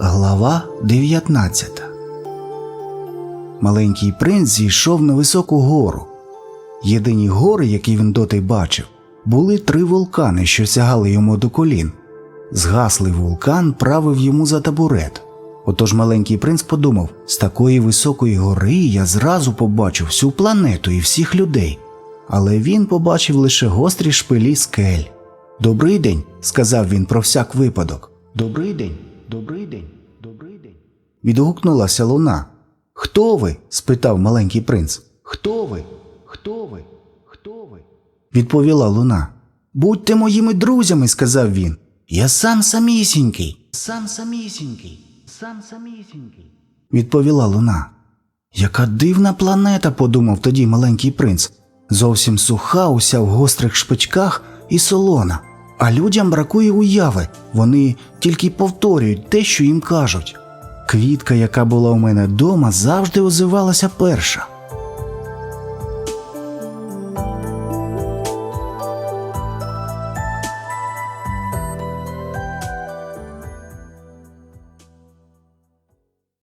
Глава 19 Маленький принц зійшов на високу гору. Єдині гори, які він доти бачив, були три вулкани, що сягали йому до колін. Згаслий вулкан правив йому за табурет. Отож маленький принц подумав: з такої високої гори я зразу побачу всю планету і всіх людей. Але він побачив лише гострі шпилі скель. Добрий день, сказав він про всяк випадок. Добрий день, добрий день, добрий день. Відгукнулася луна. Хто ви? спитав маленький принц. Хто ви? Хто ви? Хто ви? відповіла луна. Будьте моїми друзями, сказав він. Я сам самісінький, сам самісінький, сам самісінький, відповіла луна. Яка дивна планета, подумав тоді маленький принц. Зовсім суха, уся в гострих шпичках і солона. А людям бракує уяви, вони тільки повторюють те, що їм кажуть. Квітка, яка була у мене вдома, завжди озивалася перша.